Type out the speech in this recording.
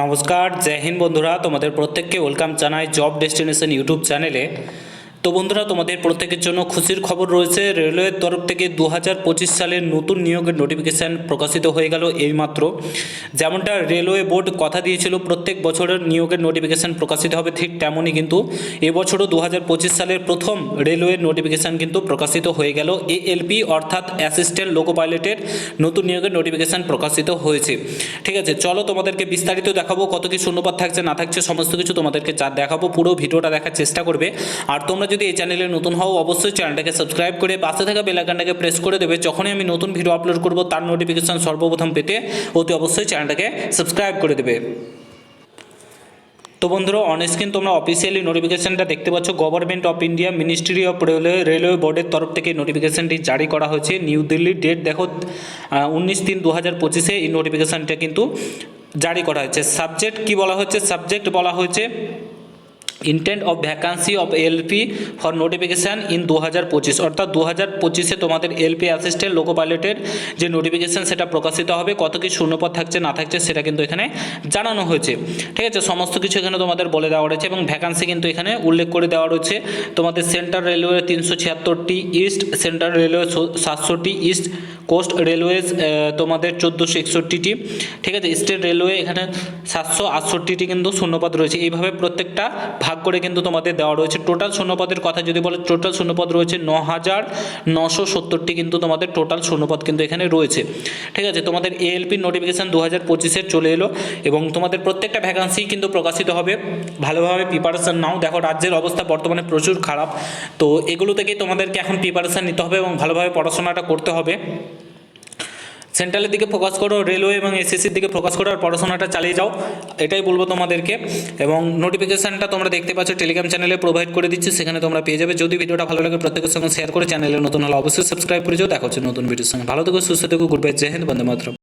নমস্কার জয় হিন্দ বন্ধুরা। তোমাদের প্রত্যেককে ওয়েলকাম জানাই জব ডেস্টিনেশন ইউটিউব চ্যানেলে তো বন্ধুরা, তোমাদের প্রত্যেকের জন্য খুশির খবর রয়েছে। রেলওয়ের তরফ থেকে দু হাজার পঁচিশ সালের নতুন নিয়োগের নোটিফিকেশান প্রকাশিত হয়ে গেল এইমাত্র। যেমনটা রেলওয়ে বোর্ড কথা দিয়েছিল, প্রত্যেক বছরের নিয়োগের নোটিফিকেশান প্রকাশিত হবে ঠিক তেমনই কিন্তু এবছরও দু হাজার পঁচিশ সালের প্রথম রেলওয়ের নোটিফিকেশান কিন্তু প্রকাশিত হয়ে গেল। এএলপি অর্থাৎ অ্যাসিস্ট্যান্ট লোকো পাইলটের নতুন নিয়োগের নোটিফিকেশান প্রকাশিত হয়েছে। ঠিক আছে, চলো তোমাদেরকে বিস্তারিত দেখাবো, কত কি শূন্যপাত থাকছে, না থাকছে, সমস্ত কিছু তোমাদেরকে যা দেখাবো, পুরো ভিডিওটা দেখার চেষ্টা করবে। আর তোমরা যদি এই চ্যানেলে নতুন হও, অবশ্যই চ্যানেলটাকে সাবস্ক্রাইব করে পাশে থাকা বেলাইকানটাকে প্রেস করে দেবে। যখনই আমি নতুন ভিডিও আপলোড করব, তার নোটিফিকেশান সর্বপ্রথম পেতে অতি অবশ্যই চ্যানেলটাকে সাবস্ক্রাইব করে দেবে। তো বন্ধুরা অন স্ক্রিন তোমরা অফিসিয়ালি নোটিফিকেশনটা দেখতে পাচ্ছ। Government of India ministry of railway railway বোর্ডের তরফ থেকে নোটিফিকেশনটি জারি করা হয়েছে। নিউ দিল্লির ডেট দেখো উনিশ তিন দু হাজার পঁচিশে এই নোটিফিকেশনটা কিন্তু জারি করা হয়েছে। সাবজেক্ট কি বলা হচ্ছে সাবজেক্ট বলা হয়েছে intent of vacancy of LP for notification in দু হাজার পঁচিশ অর্থাৎ দু হাজার পঁচিশে তোমাদের এলপি অ্যাসিস্ট্যান্ট লোকো পাইলটের যে নোটিফিকেশান সেটা প্রকাশিত হবে, কত কি শূন্যপদ থাকছে, না থাকছে, সেটা কিন্তু এখানে জানানো হয়েছে। ঠিক আছে, সমস্ত কিছু এখানে তোমাদের বলে দেওয়া রয়েছে এবং ভ্যাকান্সি কিন্তু এখানে উল্লেখ করে দেওয়া রয়েছে। তোমাদের সেন্ট্রাল রেলওয়ে তিনশো ছিয়াত্তরটি ইস্ট সেন্ট্রাল রেলওয়ে সাতশোটি ইস্ট কোস্ট রেলওয়েজ তোমাদের চোদ্দোশো একষট্টিটি। ঠিক আছে স্টেট রেলওয়ে এখানে সাতশো আটষট্টিটি কিন্তু শূন্যপদ রয়েছে। এইভাবে প্রত্যেকটা ভাগ করে কিন্তু তোমাদের দেওয়া রয়েছে। টোটাল শূন্যপদের কথা যদি বলে টোটাল শূন্যপদ রয়েছে ন হাজার নশো সত্তরটি কিন্তু তোমাদের টোটাল শূন্যপদ কিন্তু এখানে রয়েছে। ঠিক আছে, তোমাদের এএলপি নোটিফিকেশান দু হাজার পঁচিশের চলে এলো এবং তোমাদের প্রত্যেকটা ভ্যাকান্সি কিন্তু প্রকাশিত হবে। ভালোভাবে প্রিপারেশান নাও। দেখো, রাজ্যের অবস্থা বর্তমানে প্রচুর খারাপ। তো এগুলো থেকেই তোমাদেরকে এখন প্রিপারেশান নিতে হবে এবং ভালোভাবে পড়াশোনাটা করতে হবে। সেন্ট্রালের দিকে ফোকাস করো রেলওয়ে এবং এসএসসির দিকে ফোকাস করো আর পড়াশোনাটা চালিয়ে যাও। এটাই বলব তোমাদেরকে। এবং নোটিফিকেশানটা তোমরা দেখতে পাচ্ছ টেলিগ্রাম চ্যানেলে প্রোভাইড করে দিচ্ছি, সেখানে তোমরা পেয়ে যাবে। যদি ভিডিওটা ভালো লাগে, প্রত্যেকের সঙ্গে শেয়ার করে চ্যানেলে নতুন হলে অবশ্যই সাবস্ক্রাইব করে যাও। দেখা হচ্ছে নতুন ভিডিওর সঙ্গে। ভালো থেকো, সুস্থ থেকো গুড বাই জয় হিন্দ, বন্দে মাতরম।